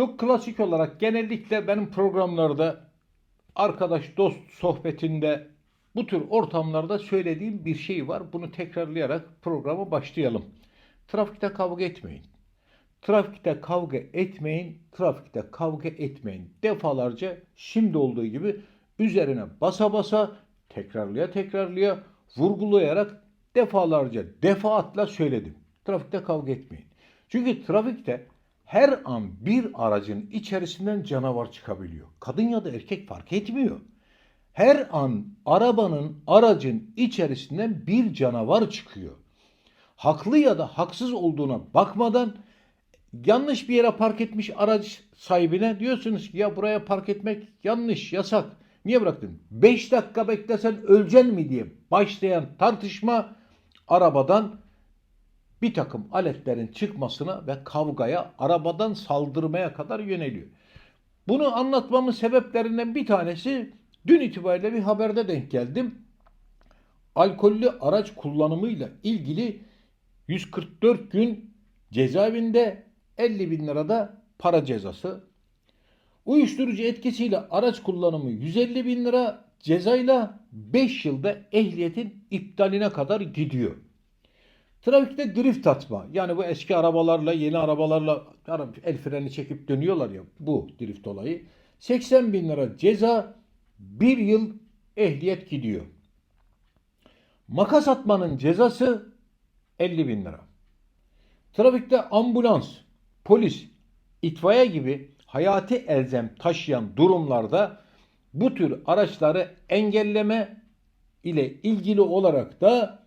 Çok klasik olarak genellikle benim programlarda arkadaş dost sohbetinde bu tür ortamlarda söylediğim bir şey var. Bunu tekrarlayarak programa başlayalım. Trafikte kavga etmeyin. Trafikte kavga etmeyin, trafikte kavga etmeyin. Defalarca şimdi olduğu gibi üzerine basa basa, tekrarlaya tekrarlaya, vurgulayarak defalarca, defaatla söyledim. Trafikte kavga etmeyin. Çünkü trafikte her an bir aracın içerisinden canavar çıkabiliyor. Kadın ya da erkek fark etmiyor. Her an arabanın, aracın içerisinden bir canavar çıkıyor. Haklı ya da haksız olduğuna bakmadan yanlış bir yere park etmiş araç sahibine diyorsunuz ki ya buraya park etmek yanlış, yasak. Niye bıraktın? 5 dakika beklesen öleceksin mi diye başlayan tartışma arabadan bir takım aletlerin çıkmasına ve kavgaya, arabadan saldırmaya kadar yöneliyor. Bunu anlatmamın sebeplerinden bir tanesi dün itibariyle bir haberde denk geldim. Alkollü araç kullanımıyla ilgili 144 gün cezaevinde 50 bin lirada para cezası. Uyuşturucu etkisiyle araç kullanımı 150 bin lira cezayla 5 yılda ehliyetin iptaline kadar gidiyor. Trafikte drift atma. Yani bu eski arabalarla yeni arabalarla el freni çekip dönüyorlar ya bu drift olayı. 80 bin lira ceza bir yıl ehliyet gidiyor. Makas atmanın cezası 50 bin lira. Trafikte ambulans, polis, itfaiye gibi hayati elzem taşıyan durumlarda bu tür araçları engelleme ile ilgili olarak da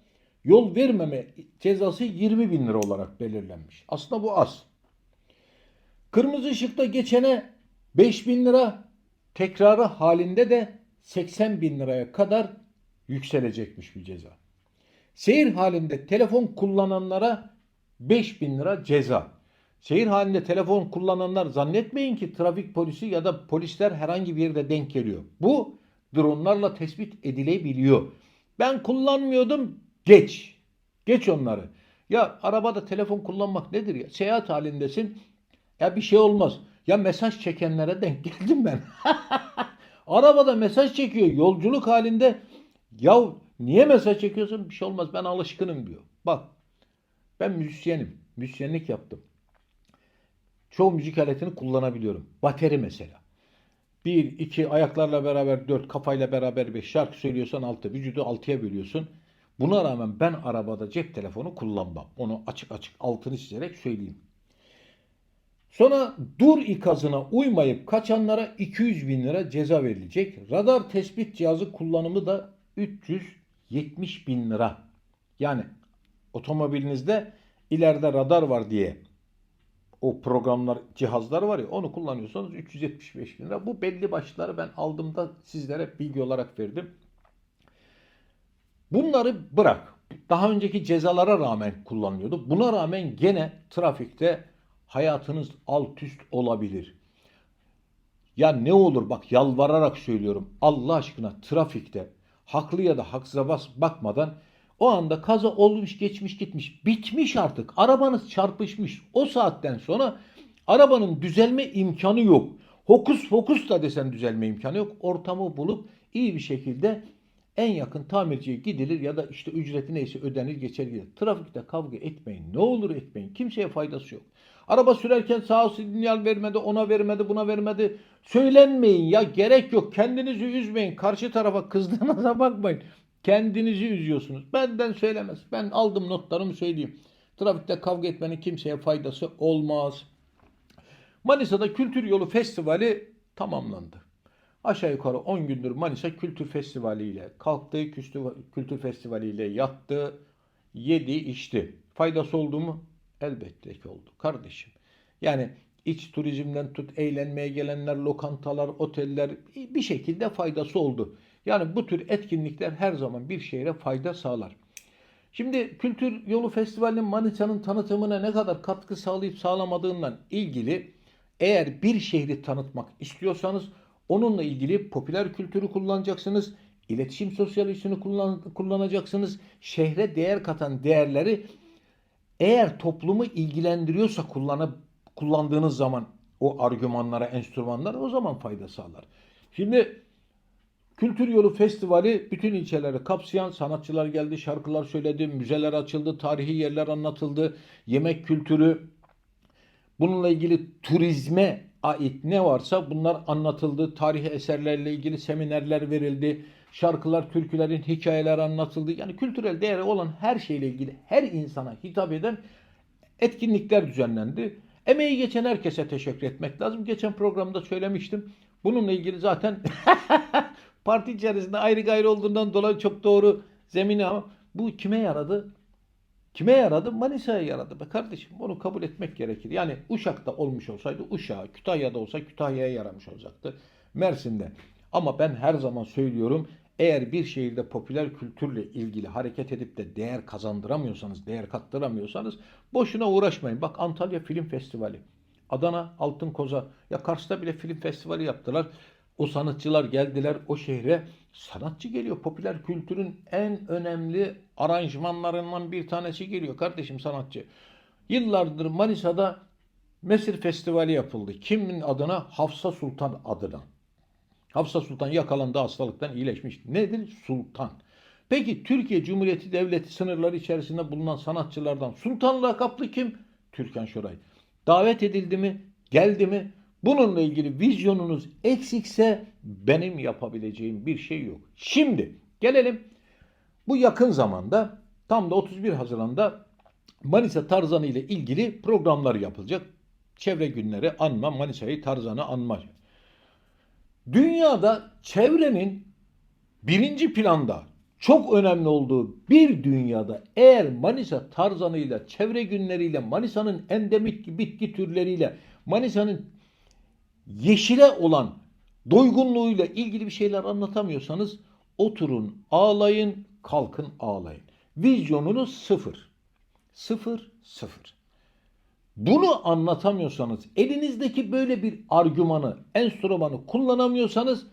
yol vermeme cezası 20 bin lira olarak belirlenmiş. Aslında bu az. Kırmızı ışıkta geçene 5 bin lira, tekrarı halinde de 80 bin liraya kadar yükselecekmiş bir ceza. Seyir halinde telefon kullananlara 5 bin lira ceza. Seyir halinde telefon kullananlar zannetmeyin ki trafik polisi ya da polisler herhangi bir yerde denk geliyor. Bu dronlarla tespit edilebiliyor. Ben kullanmıyordum geç. Geç onları. Ya arabada telefon kullanmak nedir ya? Seyahat halindesin. Ya bir şey olmaz. Ya mesaj çekenlere denk geldim ben. Arabada mesaj çekiyor yolculuk halinde. Ya niye mesaj çekiyorsun? Bir şey olmaz ben alışkınım diyor. Bak ben müzisyenim. Müzisyenlik yaptım. Çoğu müzik aletini kullanabiliyorum. Bateri mesela. Bir, iki ayaklarla beraber dört, kafayla beraber beş şarkı söylüyorsan altı, vücudu altıya bölüyorsun. Buna rağmen ben arabada cep telefonu kullanmam. Onu açık açık altını çizerek söyleyeyim. Sonra dur ikazına uymayıp kaçanlara 200 bin lira ceza verilecek. Radar tespit cihazı kullanımı da 370 bin lira. Yani otomobilinizde ileride radar var diye o programlar, cihazlar var ya onu kullanıyorsanız 375 bin lira. Bu belli başları ben aldığımda sizlere bilgi olarak verdim. Bunları bırak. Daha önceki cezalara rağmen kullanılıyordu. Buna rağmen gene trafikte hayatınız alt üst olabilir. Ya ne olur bak yalvararak söylüyorum. Allah aşkına trafikte haklı ya da haksıza bas bakmadan o anda kaza olmuş geçmiş gitmiş. Bitmiş artık. Arabanız çarpışmış. O saatten sonra arabanın düzelme imkanı yok. Hokus fokus da desen düzelme imkanı yok. Ortamı bulup iyi bir şekilde en yakın tamirciye gidilir ya da işte ücreti neyse ödenir geçer gider. Trafikte kavga etmeyin. Ne olur etmeyin. Kimseye faydası yok. Araba sürerken sağ sinyal vermedi, ona vermedi, buna vermedi. Söylenmeyin ya gerek yok. Kendinizi üzmeyin. Karşı tarafa kızdığınıza bakmayın. Kendinizi üzüyorsunuz. Benden söylemez. Ben aldım notlarımı söyleyeyim. Trafikte kavga etmenin kimseye faydası olmaz. Manisa'da Kültür Yolu Festivali tamamlandı. Aşağı yukarı 10 gündür Manisa Kültür Festivali ile kalktı, Kültür Festivali ile yattı, yedi, içti. Faydası oldu mu? Elbette ki oldu kardeşim. Yani iç turizmden tut eğlenmeye gelenler, lokantalar, oteller bir şekilde faydası oldu. Yani bu tür etkinlikler her zaman bir şehre fayda sağlar. Şimdi Kültür Yolu Festivali'nin Manisa'nın tanıtımına ne kadar katkı sağlayıp sağlamadığından ilgili eğer bir şehri tanıtmak istiyorsanız onunla ilgili popüler kültürü kullanacaksınız. iletişim sosyolojisini kullan, kullanacaksınız. Şehre değer katan değerleri eğer toplumu ilgilendiriyorsa kullanıp kullandığınız zaman o argümanlara, enstrümanlara o zaman fayda sağlar. Şimdi Kültür Yolu Festivali bütün ilçeleri kapsayan sanatçılar geldi, şarkılar söyledi, müzeler açıldı, tarihi yerler anlatıldı, yemek kültürü, bununla ilgili turizme ait ne varsa bunlar anlatıldı. Tarihi eserlerle ilgili seminerler verildi. Şarkılar, türkülerin hikayeler anlatıldı. Yani kültürel değeri olan her şeyle ilgili her insana hitap eden etkinlikler düzenlendi. Emeği geçen herkese teşekkür etmek lazım. Geçen programda söylemiştim. Bununla ilgili zaten parti içerisinde ayrı gayrı olduğundan dolayı çok doğru zemini ama bu kime yaradı? Kime yaradı? Manisa'ya yaradı be kardeşim. Onu kabul etmek gerekir. Yani Uşak'ta olmuş olsaydı Uşak'a, Kütahya'da olsa Kütahya'ya yaramış olacaktı. Mersin'de. Ama ben her zaman söylüyorum eğer bir şehirde popüler kültürle ilgili hareket edip de değer kazandıramıyorsanız, değer kattıramıyorsanız boşuna uğraşmayın. Bak Antalya Film Festivali, Adana Altın Koza, ya Kars'ta bile film festivali yaptılar. O sanatçılar geldiler o şehre. Sanatçı geliyor. Popüler kültürün en önemli aranjmanlarından bir tanesi geliyor kardeşim sanatçı. Yıllardır Manisa'da Mesir Festivali yapıldı. Kimin adına? Hafsa Sultan adına. Hafsa Sultan yakalandı hastalıktan iyileşmiş. Nedir? Sultan. Peki Türkiye Cumhuriyeti Devleti sınırları içerisinde bulunan sanatçılardan sultan lakaplı kim? Türkan Şoray. Davet edildi mi? Geldi mi? Bununla ilgili vizyonunuz eksikse benim yapabileceğim bir şey yok. Şimdi gelelim bu yakın zamanda tam da 31 Haziran'da Manisa Tarzanı ile ilgili programlar yapılacak. Çevre günleri anma, Manisa'yı Tarzan'ı anma. Dünyada çevrenin birinci planda çok önemli olduğu bir dünyada eğer Manisa tarzanıyla, çevre günleriyle, Manisa'nın endemik bitki türleriyle, Manisa'nın yeşile olan doygunluğuyla ilgili bir şeyler anlatamıyorsanız oturun, ağlayın, kalkın ağlayın. Vizyonunuz sıfır. Sıfır, sıfır. Bunu anlatamıyorsanız, elinizdeki böyle bir argümanı, enstrümanı kullanamıyorsanız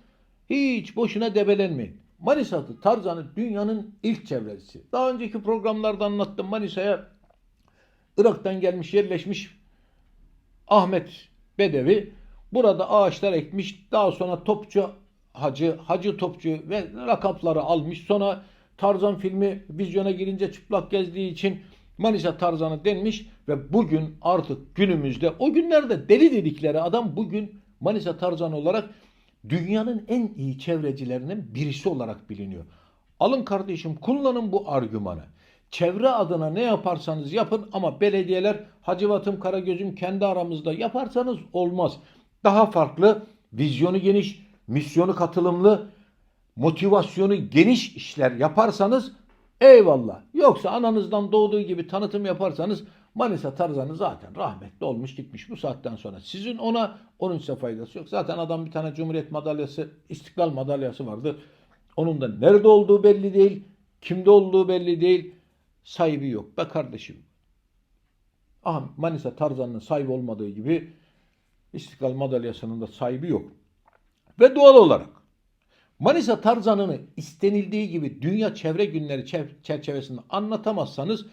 hiç boşuna debelenmeyin. Manisa'da Tarzan'ı dünyanın ilk çevresi. Daha önceki programlarda anlattım Manisa'ya Irak'tan gelmiş, yerleşmiş Ahmet Bedevi burada ağaçlar ekmiş. Daha sonra Topçu Hacı, Hacı Topçu ve lakapları almış. Sonra Tarzan filmi vizyona girince çıplak gezdiği için Manisa Tarzanı denmiş ve bugün artık günümüzde o günlerde deli dedikleri adam bugün Manisa Tarzanı olarak dünyanın en iyi çevrecilerinden birisi olarak biliniyor. Alın kardeşim kullanın bu argümanı. Çevre adına ne yaparsanız yapın ama belediyeler Hacivat'ım Karagöz'üm kendi aramızda yaparsanız olmaz. Daha farklı, vizyonu geniş, misyonu katılımlı, motivasyonu geniş işler yaparsanız eyvallah. Yoksa ananızdan doğduğu gibi tanıtım yaparsanız Manisa Tarzanı zaten rahmetli olmuş gitmiş bu saatten sonra. Sizin ona onun size faydası yok. Zaten adam bir tane Cumhuriyet madalyası, İstiklal madalyası vardı. Onun da nerede olduğu belli değil, kimde olduğu belli değil, sahibi yok. Be kardeşim. Aha Manisa Tarzanı'nın sahibi olmadığı gibi İstiklal madalyasının da sahibi yok. Ve doğal olarak Manisa Tarzanı'nı istenildiği gibi Dünya Çevre Günleri çerçevesinde anlatamazsanız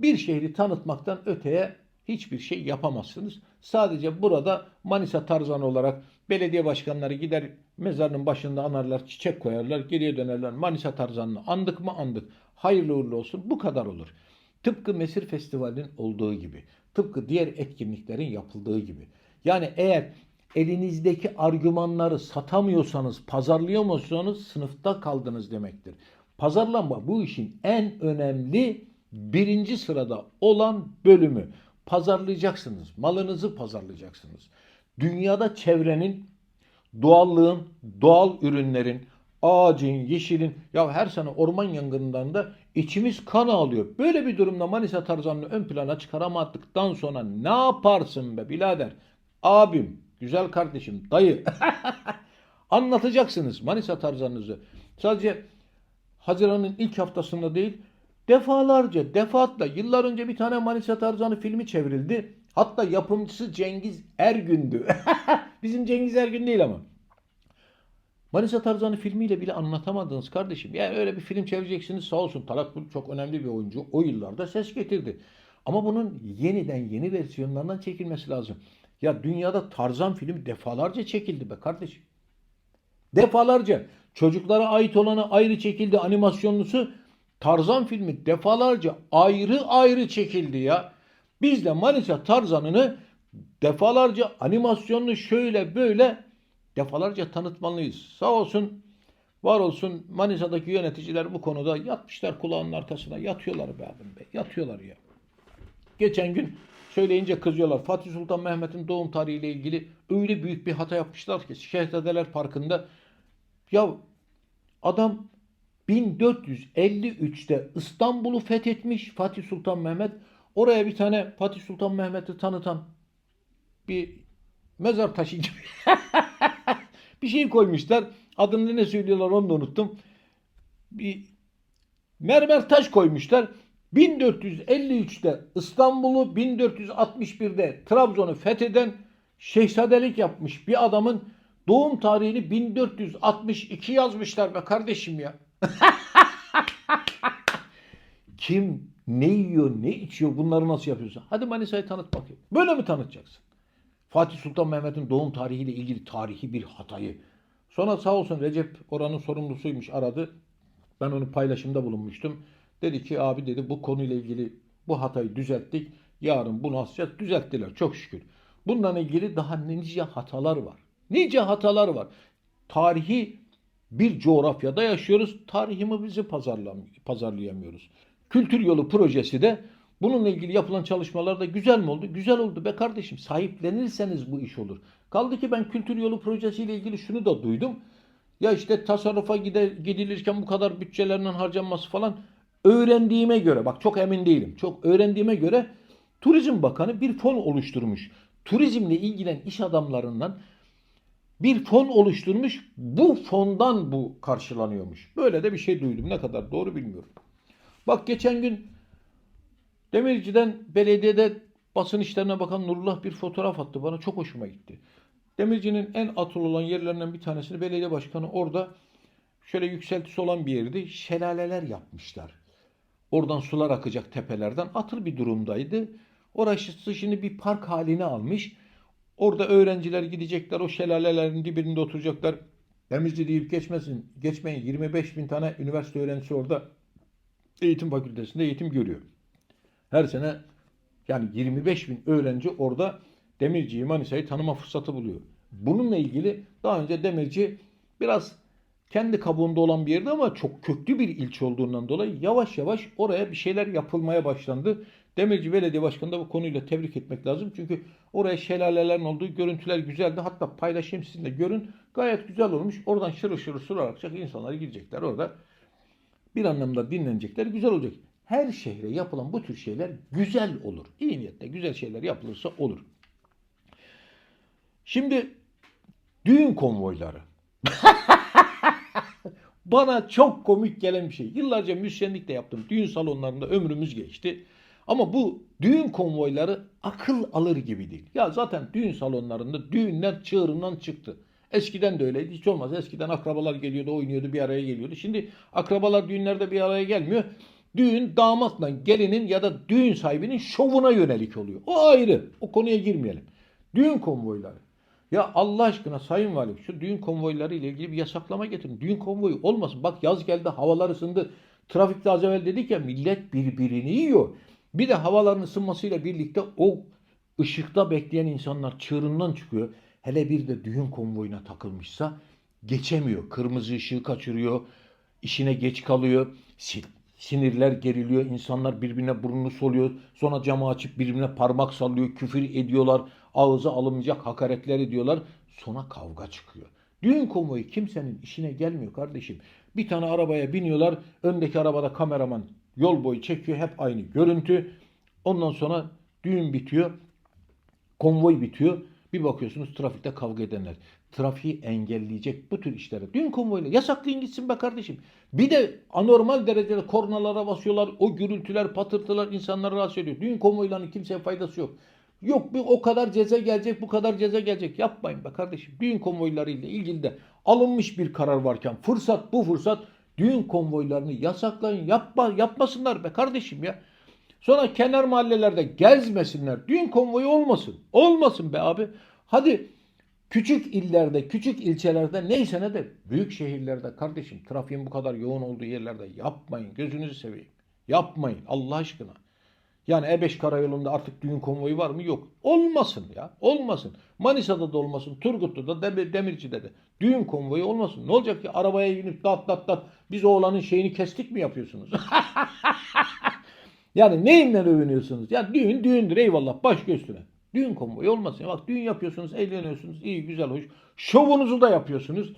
bir şehri tanıtmaktan öteye hiçbir şey yapamazsınız. Sadece burada Manisa Tarzanı olarak belediye başkanları gider mezarının başında anarlar, çiçek koyarlar, geriye dönerler. Manisa Tarzanı'nı andık mı andık. Hayırlı uğurlu olsun. Bu kadar olur. Tıpkı Mesir Festivali'nin olduğu gibi. Tıpkı diğer etkinliklerin yapıldığı gibi. Yani eğer elinizdeki argümanları satamıyorsanız, pazarlayamıyorsanız sınıfta kaldınız demektir. Pazarlama bu işin en önemli birinci sırada olan bölümü. Pazarlayacaksınız. Malınızı pazarlayacaksınız. Dünyada çevrenin, doğallığın, doğal ürünlerin, ağacın, yeşilin ya her sene orman yangınından da içimiz kan ağlıyor. Böyle bir durumda Manisa Tarzan'ını ön plana çıkaramadıktan sonra ne yaparsın be birader? Abim, güzel kardeşim, dayı. Anlatacaksınız Manisa Tarzan'ınızı. Sadece Haziran'ın ilk haftasında değil, defalarca, defaatla yıllar önce bir tane Manisa Tarzanı filmi çevrildi. Hatta yapımcısı Cengiz Ergün'dü. Bizim Cengiz Ergün değil ama. Manisa Tarzanı filmiyle bile anlatamadınız kardeşim. Yani öyle bir film çevireceksiniz sağ olsun. Talat Kul çok önemli bir oyuncu. O yıllarda ses getirdi. Ama bunun yeniden yeni versiyonlarından çekilmesi lazım. Ya dünyada Tarzan filmi defalarca çekildi be kardeşim. Defalarca. Çocuklara ait olanı ayrı çekildi animasyonlusu. Tarzan filmi defalarca ayrı ayrı çekildi ya. Biz de Manisa Tarzan'ını defalarca animasyonlu şöyle böyle defalarca tanıtmalıyız. Sağ olsun, var olsun Manisa'daki yöneticiler bu konuda yatmışlar kulağının arkasına. Yatıyorlar be abim be. Yatıyorlar ya. Geçen gün söyleyince kızıyorlar. Fatih Sultan Mehmet'in doğum tarihiyle ilgili öyle büyük bir hata yapmışlar ki Şehzadeler Parkı'nda ya adam 1453'te İstanbul'u fethetmiş Fatih Sultan Mehmet. Oraya bir tane Fatih Sultan Mehmet'i tanıtan bir mezar taşı gibi bir şey koymuşlar. Adını ne söylüyorlar onu da unuttum. Bir mermer taş koymuşlar. 1453'te İstanbul'u 1461'de Trabzon'u fetheden şehzadelik yapmış bir adamın doğum tarihini 1462 yazmışlar be kardeşim ya. Kim ne yiyor ne içiyor bunları nasıl yapıyorsun? Hadi Manisa'yı tanıt bakayım. Böyle mi tanıtacaksın? Fatih Sultan Mehmet'in doğum tarihiyle ilgili tarihi bir hatayı. Sonra sağ olsun Recep oranın sorumlusuymuş aradı. Ben onu paylaşımda bulunmuştum. Dedi ki abi dedi bu konuyla ilgili bu hatayı düzelttik. Yarın bunu asacağız. Düzelttiler çok şükür. Bununla ilgili daha nice hatalar var. Nice hatalar var. Tarihi bir coğrafyada yaşıyoruz. Tarihimizi pazarlayamıyoruz. Kültür Yolu projesi de bununla ilgili yapılan çalışmalar da güzel mi oldu? Güzel oldu be kardeşim. Sahiplenirseniz bu iş olur. Kaldı ki ben Kültür Yolu projesiyle ilgili şunu da duydum. Ya işte tasarrufa gide, gidilirken bu kadar bütçelerinden harcanması falan öğrendiğime göre bak çok emin değilim. Çok öğrendiğime göre Turizm Bakanı bir fon oluşturmuş. Turizmle ilgilen iş adamlarından bir fon oluşturmuş. Bu fondan bu karşılanıyormuş. Böyle de bir şey duydum. Ne kadar doğru bilmiyorum. Bak geçen gün Demirci'den belediyede basın işlerine bakan Nurullah bir fotoğraf attı. Bana çok hoşuma gitti. Demirci'nin en atıl olan yerlerinden bir tanesini belediye başkanı orada şöyle yükseltisi olan bir yerdi. Şelaleler yapmışlar. Oradan sular akacak tepelerden atıl bir durumdaydı. Orası şimdi bir park haline almış. Orada öğrenciler gidecekler o şelalelerin dibinde oturacaklar. Demirci deyip geçmesin, geçmeyin 25 bin tane üniversite öğrencisi orada eğitim fakültesinde eğitim görüyor. Her sene yani 25 bin öğrenci orada Demirci'yi, Manisa'yı tanıma fırsatı buluyor. Bununla ilgili daha önce Demirci biraz kendi kabuğunda olan bir yerdi ama çok köklü bir ilçe olduğundan dolayı yavaş yavaş oraya bir şeyler yapılmaya başlandı. Demirci Belediye Başkanı da bu konuyla tebrik etmek lazım. Çünkü oraya şelalelerin olduğu görüntüler güzeldi. Hatta paylaşayım sizinle görün. Gayet güzel olmuş. Oradan şırıl şırıl sular akacak. insanlar girecekler orada. Bir anlamda dinlenecekler. Güzel olacak. Her şehre yapılan bu tür şeyler güzel olur. İyi niyetle güzel şeyler yapılırsa olur. Şimdi düğün konvoyları. Bana çok komik gelen bir şey. Yıllarca müzisyenlik de yaptım. Düğün salonlarında ömrümüz geçti. Ama bu düğün konvoyları akıl alır gibi değil. Ya zaten düğün salonlarında düğünler çığırından çıktı. Eskiden de öyleydi. Hiç olmaz. Eskiden akrabalar geliyordu, oynuyordu, bir araya geliyordu. Şimdi akrabalar düğünlerde bir araya gelmiyor. Düğün damatla gelinin ya da düğün sahibinin şovuna yönelik oluyor. O ayrı. O konuya girmeyelim. Düğün konvoyları. Ya Allah aşkına Sayın Valim şu düğün konvoyları ile ilgili bir yasaklama getirin. Düğün konvoyu olmasın. Bak yaz geldi havalar ısındı. Trafikte az evvel dedik ya millet birbirini yiyor. Bir de havaların ısınmasıyla birlikte o ışıkta bekleyen insanlar çığırından çıkıyor. Hele bir de düğün konvoyuna takılmışsa geçemiyor. Kırmızı ışığı kaçırıyor. işine geç kalıyor. Sin- Sinirler geriliyor. insanlar birbirine burnunu soluyor. Sonra camı açıp birbirine parmak sallıyor. Küfür ediyorlar. Ağza alınmayacak hakaretler ediyorlar. Sonra kavga çıkıyor. Düğün konvoyu kimsenin işine gelmiyor kardeşim. Bir tane arabaya biniyorlar. Öndeki arabada kameraman yol boyu çekiyor. Hep aynı görüntü. Ondan sonra düğün bitiyor. Konvoy bitiyor. Bir bakıyorsunuz trafikte kavga edenler. Trafiği engelleyecek bu tür işlere. Düğün konvoyla yasaklayın gitsin be kardeşim. Bir de anormal derecede kornalara basıyorlar. O gürültüler, patırtılar insanları rahatsız ediyor. Düğün konvoylarının kimseye faydası yok. Yok bir o kadar ceza gelecek, bu kadar ceza gelecek. Yapmayın be kardeşim. Düğün konvoylarıyla ilgili de alınmış bir karar varken fırsat bu fırsat düğün konvoylarını yasaklayın. Yapma, yapmasınlar be kardeşim ya. Sonra kenar mahallelerde gezmesinler. Düğün konvoyu olmasın. Olmasın be abi. Hadi küçük illerde, küçük ilçelerde neyse ne de büyük şehirlerde kardeşim trafiğin bu kadar yoğun olduğu yerlerde yapmayın. Gözünüzü seveyim. Yapmayın Allah aşkına. Yani E5 karayolunda artık düğün konvoyu var mı? Yok. Olmasın ya. Olmasın. Manisa'da da olmasın. Turgut'ta da Demir, Demirci'de de. Düğün konvoyu olmasın. Ne olacak ki arabaya binip dat dat dat biz oğlanın şeyini kestik mi yapıyorsunuz? yani neyinle övünüyorsunuz? Ya düğün düğündür eyvallah baş üstüne. Düğün konvoyu olmasın. Bak düğün yapıyorsunuz, eğleniyorsunuz. iyi güzel hoş. Şovunuzu da yapıyorsunuz.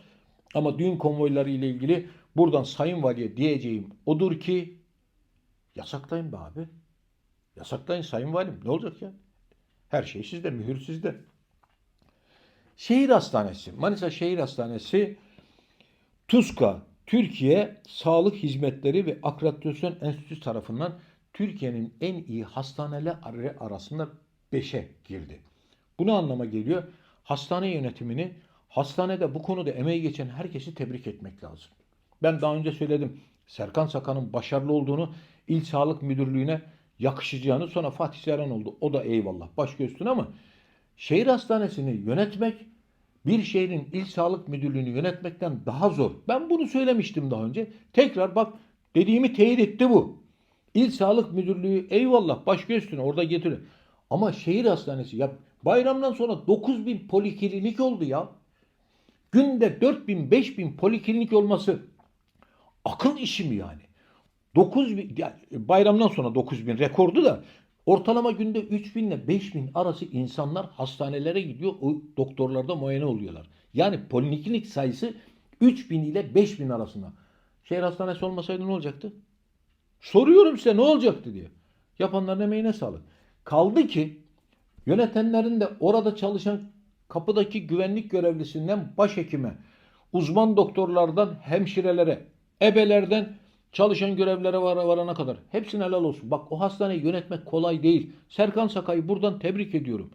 Ama düğün konvoyları ile ilgili buradan Sayın Vali'ye diyeceğim odur ki yasaklayın be abi. Yasaklayın Sayın Valim. Ne olacak ya? Her şey sizde, mühür sizde. Şehir Hastanesi, Manisa Şehir Hastanesi, TUSKA, Türkiye Sağlık Hizmetleri ve Akreditasyon Enstitüsü tarafından Türkiye'nin en iyi hastaneleri arasında 5'e girdi. Bu ne anlama geliyor? Hastane yönetimini, hastanede bu konuda emeği geçen herkesi tebrik etmek lazım. Ben daha önce söyledim. Serkan Sakan'ın başarılı olduğunu İl Sağlık Müdürlüğü'ne yakışacağını sonra Fatih Seren oldu. O da eyvallah baş üstüne ama şehir hastanesini yönetmek bir şehrin il sağlık müdürlüğünü yönetmekten daha zor. Ben bunu söylemiştim daha önce. Tekrar bak dediğimi teyit etti bu. İl sağlık müdürlüğü eyvallah baş üstüne orada getiriyor. Ama şehir hastanesi ya bayramdan sonra 9000 poliklinik oldu ya. Günde 4000 5000 poliklinik olması akıl işi mi yani? 9 bin, yani bayramdan sonra 9 bin rekordu da ortalama günde 3 bin ile 5 bin arası insanlar hastanelere gidiyor. O doktorlarda muayene oluyorlar. Yani poliklinik sayısı 3 bin ile 5 bin arasında. Şehir hastanesi olmasaydı ne olacaktı? Soruyorum size ne olacaktı diye. Yapanların emeğine sağlık. Kaldı ki yönetenlerin de orada çalışan kapıdaki güvenlik görevlisinden başhekime, uzman doktorlardan hemşirelere, ebelerden çalışan görevlere var, varana kadar. Hepsine helal olsun. Bak o hastaneyi yönetmek kolay değil. Serkan Sakay'ı buradan tebrik ediyorum.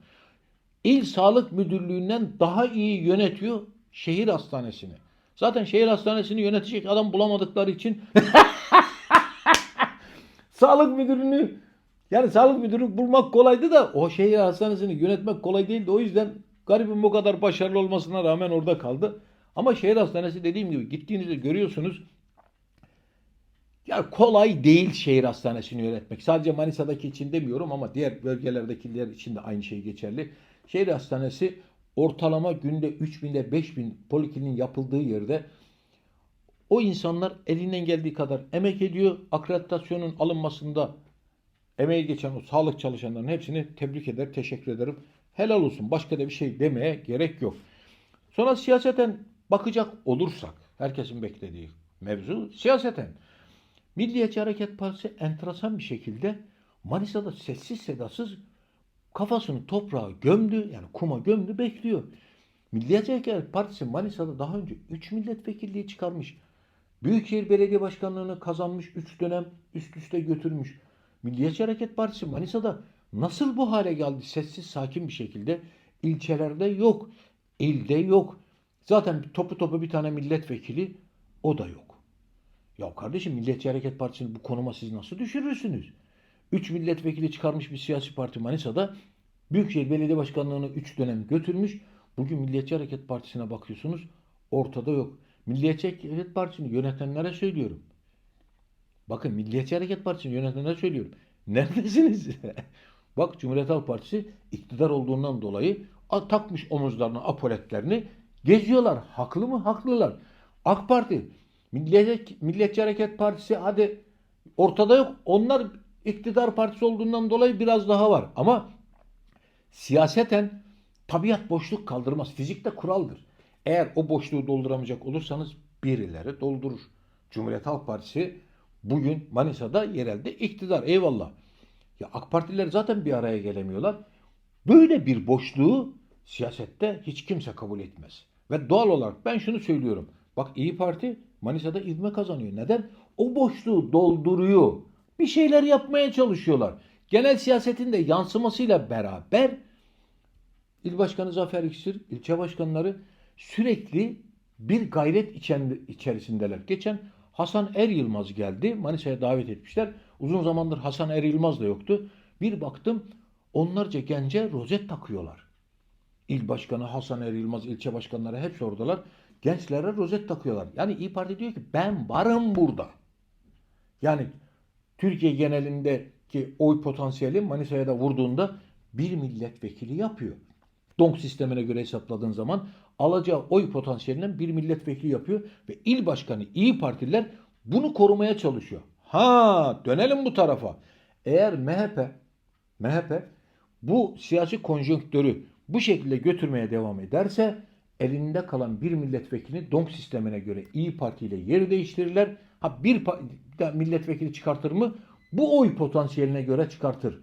İl Sağlık Müdürlüğü'nden daha iyi yönetiyor şehir hastanesini. Zaten şehir hastanesini yönetecek adam bulamadıkları için sağlık müdürünü yani sağlık müdürü bulmak kolaydı da o şehir hastanesini yönetmek kolay değildi. O yüzden garibim bu kadar başarılı olmasına rağmen orada kaldı. Ama şehir hastanesi dediğim gibi gittiğinizde görüyorsunuz ya kolay değil şehir hastanesini yönetmek. Sadece Manisa'daki için demiyorum ama diğer bölgelerdekiler için de aynı şey geçerli. Şehir hastanesi ortalama günde 3000 ile 5000 polikliniğin yapıldığı yerde o insanlar elinden geldiği kadar emek ediyor. Akreditasyonun alınmasında emeği geçen o sağlık çalışanlarının hepsini tebrik eder, teşekkür ederim. Helal olsun. Başka da bir şey demeye gerek yok. Sonra siyaseten bakacak olursak, herkesin beklediği mevzu siyaseten. Milliyetçi Hareket Partisi enteresan bir şekilde Manisa'da sessiz sedasız kafasını toprağa gömdü, yani kuma gömdü, bekliyor. Milliyetçi Hareket Partisi Manisa'da daha önce 3 milletvekilliği çıkarmış. Büyükşehir Belediye Başkanlığı'nı kazanmış 3 dönem üst üste götürmüş. Milliyetçi Hareket Partisi Manisa'da nasıl bu hale geldi sessiz sakin bir şekilde? İlçelerde yok, ilde yok. Zaten topu topu bir tane milletvekili o da yok. Ya kardeşim Milliyetçi Hareket Partisi'ni bu konuma siz nasıl düşürürsünüz? 3 milletvekili çıkarmış bir siyasi parti Manisa'da Büyükşehir Belediye Başkanlığı'nı 3 dönem götürmüş. Bugün Milliyetçi Hareket Partisi'ne bakıyorsunuz ortada yok. Milliyetçi Hareket Partisi'ni yönetenlere söylüyorum. Bakın Milliyetçi Hareket Partisi'ni yönetenlere söylüyorum. Neredesiniz? Bak Cumhuriyet Halk Partisi iktidar olduğundan dolayı takmış omuzlarına apoletlerini geziyorlar. Haklı mı? Haklılar. AK Parti Milliyetçi, Milliyetçi Hareket Partisi hadi ortada yok. Onlar iktidar partisi olduğundan dolayı biraz daha var. Ama siyaseten tabiat boşluk kaldırmaz. Fizikte kuraldır. Eğer o boşluğu dolduramayacak olursanız birileri doldurur. Cumhuriyet Halk Partisi bugün Manisa'da yerelde iktidar. Eyvallah. Ya AK Partiler zaten bir araya gelemiyorlar. Böyle bir boşluğu siyasette hiç kimse kabul etmez. Ve doğal olarak ben şunu söylüyorum. Bak İyi Parti Manisa'da ivme kazanıyor. Neden? O boşluğu dolduruyor. Bir şeyler yapmaya çalışıyorlar. Genel siyasetin de yansımasıyla beraber İl Başkanı Zafer İksir, ilçe başkanları sürekli bir gayret içerisindeler. Geçen Hasan Er Yılmaz geldi. Manisa'ya davet etmişler. Uzun zamandır Hasan Er Yılmaz da yoktu. Bir baktım onlarca gence rozet takıyorlar. İl Başkanı Hasan Er Yılmaz, ilçe başkanları hepsi oradalar. Gençlere rozet takıyorlar. Yani İyi Parti diyor ki ben varım burada. Yani Türkiye genelindeki oy potansiyeli Manisa'ya da vurduğunda bir milletvekili yapıyor. Donk sistemine göre hesapladığın zaman alacağı oy potansiyelinden bir milletvekili yapıyor ve il başkanı İyi Partililer bunu korumaya çalışıyor. Ha dönelim bu tarafa. Eğer MHP MHP bu siyasi konjonktörü bu şekilde götürmeye devam ederse elinde kalan bir milletvekilini donk sistemine göre İyi Parti ile yer değiştirirler. Ha bir milletvekili çıkartır mı? Bu oy potansiyeline göre çıkartır.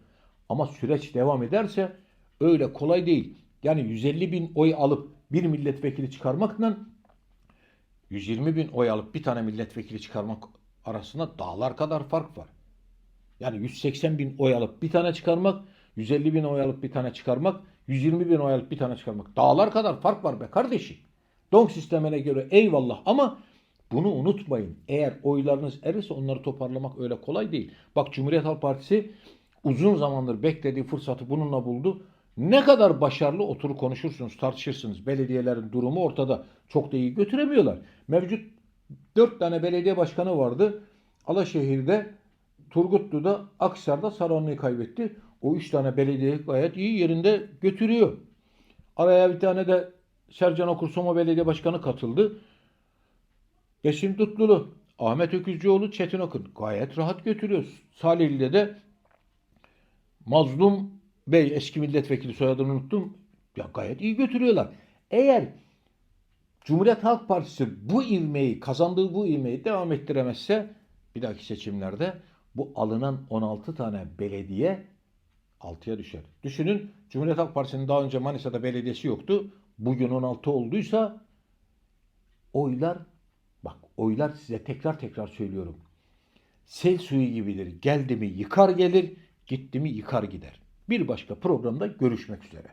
Ama süreç devam ederse öyle kolay değil. Yani 150 bin oy alıp bir milletvekili çıkarmakla 120 bin oy alıp bir tane milletvekili çıkarmak arasında dağlar kadar fark var. Yani 180 bin oy alıp bir tane çıkarmak, 150 bin oy alıp bir tane çıkarmak, 120 bin oy alıp bir tane çıkarmak. Dağlar kadar fark var be kardeşim. Donk sistemine göre eyvallah ama bunu unutmayın. Eğer oylarınız erirse onları toparlamak öyle kolay değil. Bak Cumhuriyet Halk Partisi uzun zamandır beklediği fırsatı bununla buldu. Ne kadar başarılı oturup konuşursunuz, tartışırsınız. Belediyelerin durumu ortada. Çok da iyi götüremiyorlar. Mevcut 4 tane belediye başkanı vardı. Alaşehir'de, Turgutlu'da, Aksar'da Saranlı'yı kaybetti. O 3 tane belediye gayet iyi yerinde götürüyor. Araya bir tane de Sercan Okursoma Belediye Başkanı katıldı. Besim Tutlulu, Ahmet Öküzcüoğlu, Çetin Akın gayet rahat götürüyor. Salihli'de de Mazlum Bey eski milletvekili soyadını unuttum. Ya gayet iyi götürüyorlar. Eğer Cumhuriyet Halk Partisi bu ivmeyi, kazandığı bu ivmeyi devam ettiremezse bir dahaki seçimlerde bu alınan 16 tane belediye 6'ya düşer. Düşünün Cumhuriyet Halk Partisi'nin daha önce Manisa'da belediyesi yoktu. Bugün 16 olduysa oylar bak oylar size tekrar tekrar söylüyorum. Sel suyu gibidir. Geldi mi yıkar gelir, gitti mi yıkar gider. Bir başka programda görüşmek üzere.